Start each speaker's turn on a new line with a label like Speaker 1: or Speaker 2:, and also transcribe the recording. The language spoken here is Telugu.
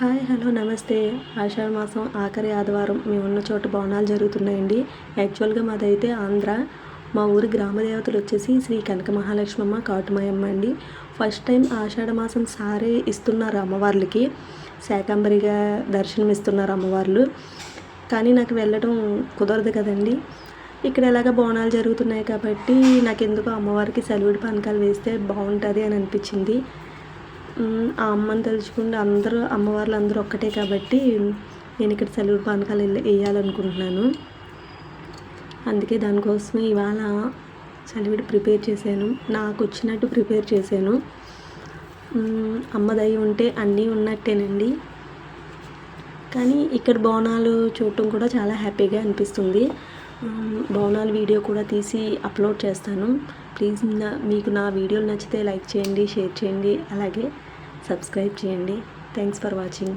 Speaker 1: హాయ్ హలో నమస్తే. ఆషాఢ మాసం ఆఖరి ఆదివారం. మేము ఉన్న చోట బోనాలు జరుగుతున్నాయండి. యాక్చువల్గా మాదైతే ఆంధ్ర. మా ఊరి గ్రామ దేవతలు వచ్చేసి శ్రీ కనక మహాలక్ష్మమ్మ కాటుమాయమ్మ అండి. ఫస్ట్ టైం ఆషాఢ మాసం సారే ఇస్తున్నారు అమ్మవార్లకి. శాకంబరిగా దర్శనం ఇస్తున్నారు అమ్మవార్లు. కానీ నాకు వెళ్ళడం కుదరదు కదండి. ఇక్కడ ఎలాగ బోనాలు జరుగుతున్నాయి కాబట్టి నాకు ఎందుకో అమ్మవారికి సెలవుడి పానకాలు వేస్తే బాగుంటుంది అని అనిపించింది. ఆ అమ్మని తలుచుకుంటే అందరూ అమ్మవార్లు అందరూ ఒక్కటే కాబట్టి నేను ఇక్కడ సెలవుడి పానకాలు వెళ్ళి- వేయాలనుకుంటున్నాను అందుకే దానికోసమే ఇవాళ చలివిడి ప్రిపేర్ చేశాను. నాకు వచ్చినట్టు ప్రిపేర్ చేశాను. మ్, అమ్మ దయ ఉంటే అన్నీ ఉన్నట్టేనండి. కానీ ఇక్కడ బోనాలు చూడటం కూడా చాలా హ్యాపీగా అనిపిస్తుంది. బోనాలు వీడియో కూడా తీసి అప్లోడ్ చేస్తాను. ప్లీజ్ నా మీకు నా వీడియోలు నచ్చితే లైక్ చేయండి షేర్ చేయండి అలాగే సబ్స్క్రైబ్ చేయండి. Thanks for watching